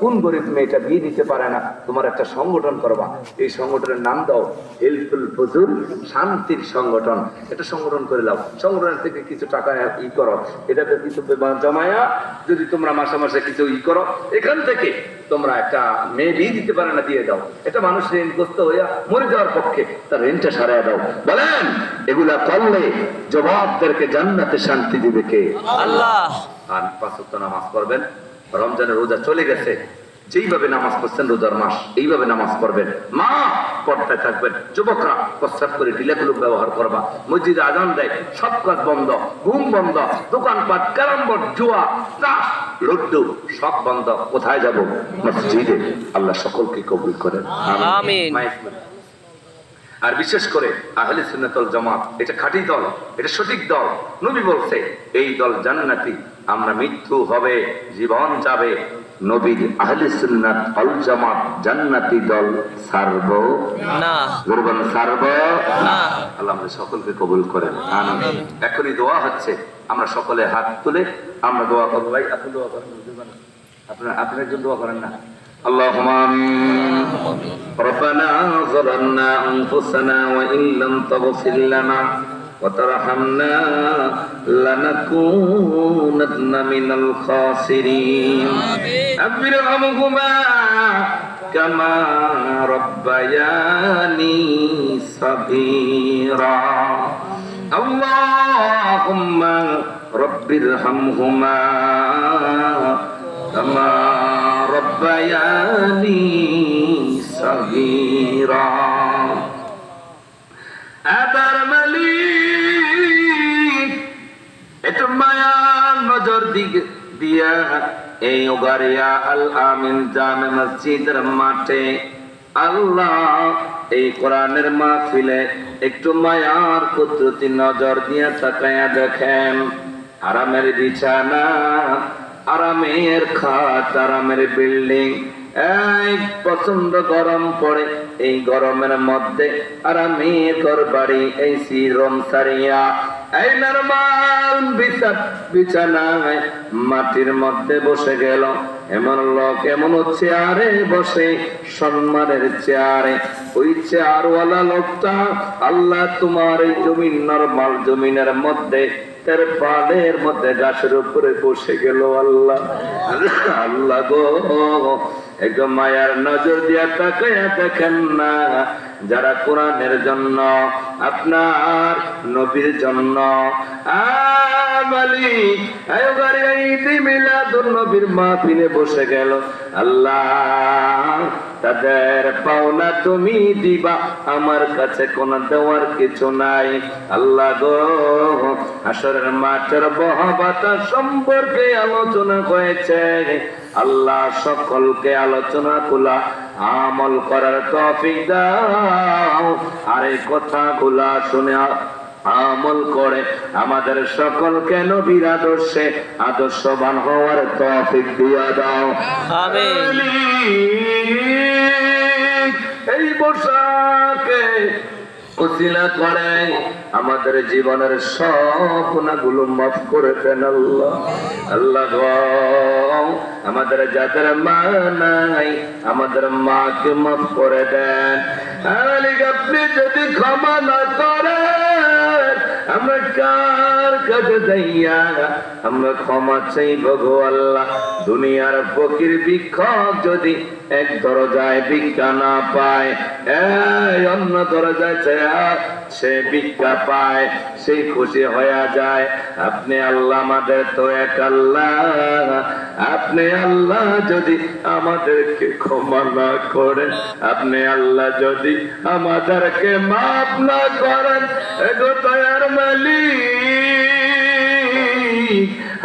কোন গরিব মেয়েটা বিয়ে দিতে পারে না? তোমার একটা সংগঠন করবা। এই সংগঠনের নাম দাও হেল্পফুল ফজুল শান্তির সংগঠন। এটা সংগঠন করে দাও সংগঠনের থেকে কিছু টাকা ই করো। এটাতে কিছু জমায়া যদি তোমরা মাসে মাসে কিছু ই করো এখান থেকে তোমরা একটা মেয়ে বিয়ে দিতে পারে না দিয়ে দাও। এটা মানুষ ঋণগ্রস্ত হইয়া মরে যাওয়ার পক্ষে তার ঋণটা সারাই দাও। বলেন এগুলা করলে জবাবদেরকে জান্নাতে শান্তি দিবে কে? আল্লাহ। আর পাঁচ নামাজ পড়বেন। রমজানের রোজা চলে গেছে। যেইভাবে নামাজ পড়ছেন রোজার মাস এইভাবে নামাজ পড়বেন। মা পর্দায় থাকবেন। যুবকরা প্রস্তাব করে ঢিলাগুলো ব্যবহার করবা। মসজিদে আজান দেয় সব কাজ বন্ধ ঘুম বন্ধ দোকানপাট ক্যারাম বোর্ড জুয়া তাস লড্ডু সব বন্ধ। কোথায় যাব? মসজিদে। আল্লাহ সকলকে কবুল করেন। আমিন। আর বিশেষ করে আহলে সুন্নাতুল জামাত এটা খাঁটি দল এটা সঠিক দল। নবী বলছে এই দল জান্নাতি। আমরা মৃত্যু হবে জীবন যাবে নবীর আহলে সুন্নাত আল জামাত জান্নাতি দল সারব না গরবান সারব না। আল্লাহ আমাদের সকলকে কবুল করেন আমিন এখনই দোয়া হচ্ছে আমরা সকলে হাত তুলে আমরা দোয়া করবো ভাই আপনি দোয়া করেন আপনারা আপনার একজন দোয়া করেন না اللهم آمين ربنا ظلمنا أنفسنا وإن لم تغفر لنا وترحمنا لنكونن من الخاسرين أفرعهما كما ربياني صغيرا اللهم رب ارحمهما كما ربياني صغيرا أبرمنا এই একটু মায়ার কুদরতি নজর তাকায়া দেখেন। আরামের বিছানা আরামের খাট আরামের বিল্ডিং প্রচণ্ড গরম পড়ে। এই গরমের মধ্যে আরামের ঘর বাড়ি এই সিরম সারিয়া এই নরমাল বিছা- বিছানায় মাটির মধ্যে বসে গেল। এমন লোক এমন চেয়ারে বসে, সম্মানের চেয়ারে। ওই চেয়ারওয়ালা লোকটা আল্লাহ তোমার এই জমিন নরমাল জমিনের মধ্যে তার পানের মধ্যে গাছের উপরে বসে গেল আল্লাহ। আল্লাহ গো একদম মায়ার নজর দিয়া তাকায়া দেখেন না। যারা কোরআনের জন্য, আপনার নবীর জন্য। মালিক নবীর মাহফিলে বসে গেল। আল্লাহ, তাদের পাওনা তুমি দিবা, আমার কাছে কোন দেওয়ার কিছু নাই। আল্লাহ গো আসরের মাঠের বহাবাতা সম্পর্কে আলোচনা হয়েছে। আল্লাহ সকলকে আলোচনা কুলা আমল করার তফিক দাও আর এই কথাগুলা শুনে আমল করে আমাদের সকলকে নবীর আদর্শে আদর্শবান হওয়ার তফিক দিয়া দাও। এই বর্ষাকে উসিলা করে, আমাদের জীবনের সবগুলো মাফ করে দেন আল্লাহ। আল্লাহ আমাদের যাদের মা নাই, আমাদের মাকে মাফ করে দেন। আপনি যদি ক্ষমা না করেন আমরা কার কাছে যাইয়া আমরা ক্ষমা দুনিয়ার ফকির যদি এক দরজায় না পায় অন্য দরজায় সে পায় খুশি হয়ে যায়। আপনি আল্লাহ আমাদের তো এক আল্লাহ। আপনি আল্লাহ যদি আমাদেরকে ক্ষমা না করেন, আপনি আল্লাহ যদি আমাদেরকে মাফ না করেন এগো দয়ার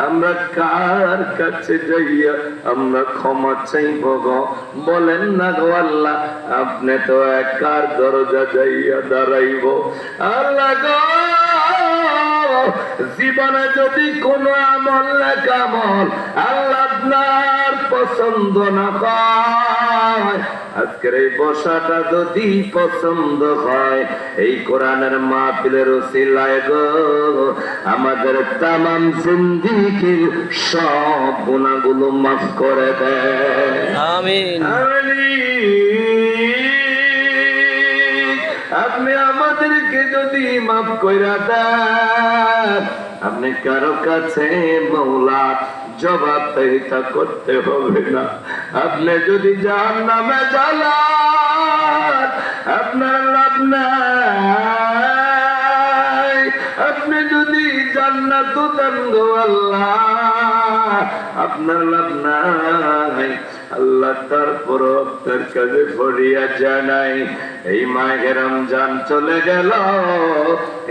আমরা কার কাছে যাইয়া আমরা ক্ষমা চাইব বলেন না গো আল্লাহ, আপনি তো এক কার দরজা যাইয়া দাঁড়াইব। আল্লাহ গো, জীবনে যদি কোনো আমল না কামল আল্লাহ আপনার পছন্দ না হয়। আজকের এই বসাটা যদি পছন্দ হয় এই কোরআনের মাহফিলের ওসিলায় গো আমাদের তামাম জিন্দিগির সব গুণাগুলো মাফ করে দেয় আমিন। আপনি আমাদেরকে যদি মাফ কইরা দেন আপনি কারও কাছে মৌলা জবাব তহিতা করতে হবে না। আপনি যদি যার নামে আপনার লাভ নাই। আপনি যদি আল্লাহ, আপনার লাভ নাই। আল্লাহ ফরিয়া জানাই এই মায়ের রমজান চলে গেল,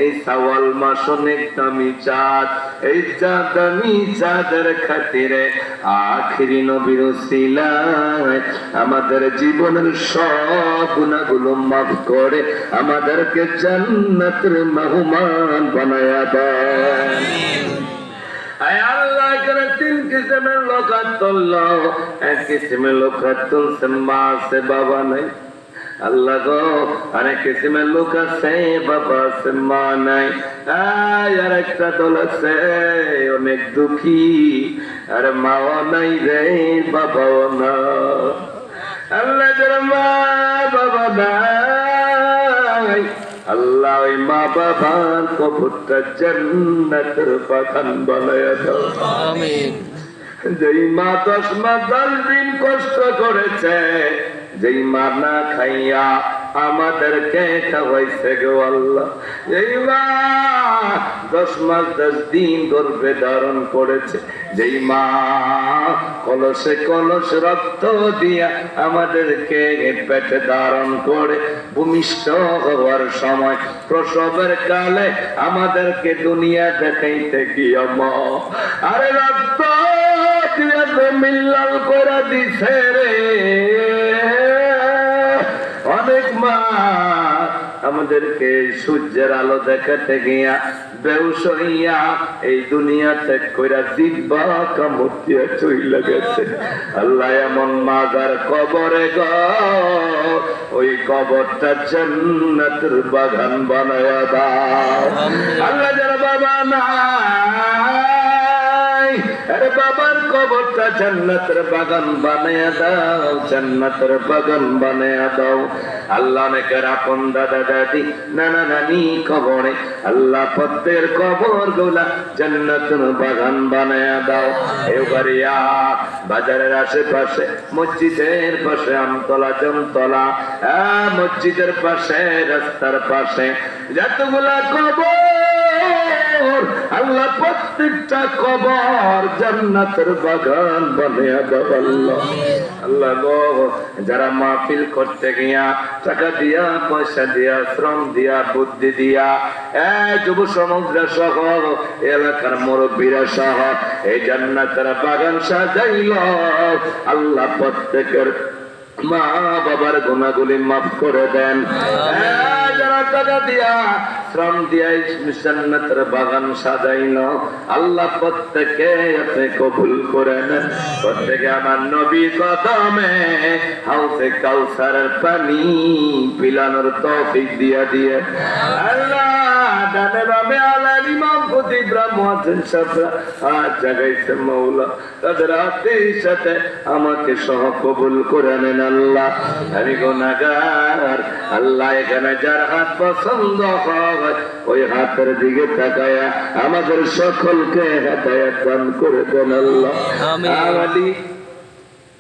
এই সাওয়াল মাস অনেক দামি চাঁদ চাঁদ দামি চাঁদের খাতিরে, আখিরি নবীর আমাদের জীবনের সব গুণাগুলো মাফ করে, আমাদেরকে জান্নাতের মেহমান বানায়া দেয় আল্লাহ করে তিন লোক তুললো। এক কিসমের লোক তুলছে মা আছে, বাবা নাই। আল্লাহ গো অনেক কিসমের লোক আছে বাবা আছে মা নাই। আর একটা দল আছে অনেক দুঃখী। আর মাও নাই রে বাবাও না। আল্লাহ যার মা বাবা নাই। আল্লাহ ওই মা বাবার কবরটা জান্নাতের বাগান বানায়া দাও। আমিন। যেই মা দশ মাস দশ দিন কষ্ট করেছে যেই মা না খাইয়া আমাদেরকে খাওয়াইছে গো আল্লাহ। মা দশ মাস দশ দিন গর্ভে ধারণ করেছে। যেই মা কলসে কলস রক্ত দিয়া আমাদেরকে পেটে ধারণ করে, ভূমিষ্ঠ হওয়ার সময় প্রসবের কালে আমাদেরকে দুনিয়া দেখাইতে মা, আরে রক্ত মিল্লাল করে দিছে রে অনেক মা আমাদেরকে সূর্যের আলো দেখাতে গিয়া বেউস হইয়া এই দুনিয়া ত্যাগ কইরা দিব্বা কামর্তি চইলা গেছে। আল্লাহ এমন মাদার কবরে গ ওই কবরটা জান্নাতের বাগান বানায়া দাও। আল্লাহ যারা বাবা বাবার কবরটা জান্নাতের বাগান বানায়া দাও, জান্নাতের বাগান বানায়া দাও। আল্লাহ অনেকের আপন দাদা দাদি, নানা নানি কবরে, আল্লাহ পত্তের কবর গোলা জান্নাতের বাগান বানায়া দাও। এবারিয়া বাজারের আশেপাশে, মসজিদের পাশে, আমতলা জমতলা মসজিদের পাশে, রাস্তার পাশে, যতগুলা কবর আল্লাহ প্রত্যেকটা কবর জান্নাতের বাগান বানিয়ে দাও আল্লাহ। আল্লাহ গো যারা মাহফিল করতে গিয়া টাকা দিয়া পয়সা দিয়া শ্রম দিয়া বুদ্ধি দিয়া এ যুব সমুদ্র সহ এলাকার মুরব্বীরা সহ এই জান্নাতের বাগান সাজাইল। আল্লাহ প্রত্যেকের মা বাবার গুণাগুলি মাফ করে দেন। যারা টাকা দিয়া শ্রম দিয়াই এই জান্নাতের বাগান সাজাইল আল্লাহ প্রত্যেকে আপনি কবুল করে নেন প্রত্যেকে আমার নবী কদমে হাউসে কাউসারের পানি পিলানোর তৌফিক দিয়া দিয়ে। আল্লাহ ডানে বামে আলার ইমাম খতিব ব্রাহ্মণ সাবরা আজ জাগাইছে মৌলা তাদের হাতের সাথে আমাকে সহ কবুল করে নেন আল্লাহ। আমি গুনাগার আল্লাহ এখানে যার হাত পছন্দ হয় ওই হাতের দিকে তাকায়া আমাদের সকলকে হেদায়াত দান করে দেন আল্লাহ।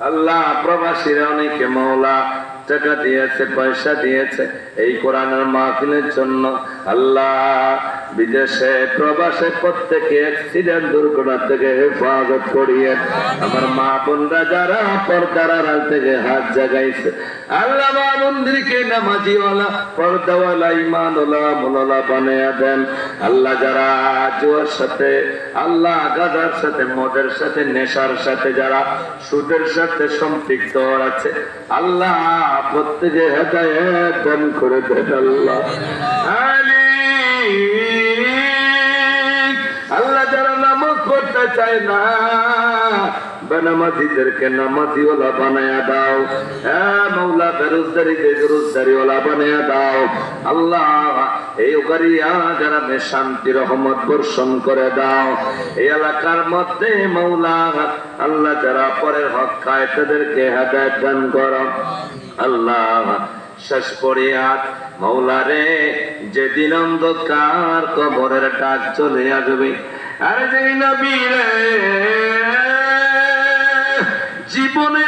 আল্লাহ প্রবাসীরা অনেকে মৌলা টাকা দিয়েছে, পয়সা দিয়েছে এই কোরআনের মাহফিলের জন্য। আল্লাহ বিদেশে, প্রবাসে প্রত্যেকে অ্যাক্সিডেন্ট দুর্ঘটনা থেকে হেফাজত করিয়ে আমার মা বোনরা যারা পর্দার আড়াল থেকে হাত জাগাইছে আল্লাহ মন্দিরকে নামাজিওয়ালা, পর্দাওয়ালা ইমানওয়ালা মনোলা বানিয়ে দেন। আল্লাহ যারা জুয়ার সাথে, আল্লাহ গাদার সাথে, মদের সাথে, নেশার সাথে যারা সুদের সাথে সম্পৃক্ত আছে, আল্লাহ প্রত্যেকে হেদায়েত দান করে দেন আল্লাহ। আলী চায় না, বেনামাজিদেরকে নামাজিওয়ালা বানায়া দাও। হ্যাঁ মৌলা বেরোজদারি বেরোজদারিওয়ালা বানায়া দাও। আল্লাহ, এই উগারিয়া যারা শান্তি রহমত বর্ষণ করে দাও। এই এলাকার মধ্যে মৌলা আল্লাহ যারা পরের হক খায়, তাদেরকে হেদায়ত দান করো। আল্লাহ, শেষ পরিয়াত মৌলা রে, যেদিন অন্ধকার কবরের ডাক চলে আসবে। আর রে, জীবনে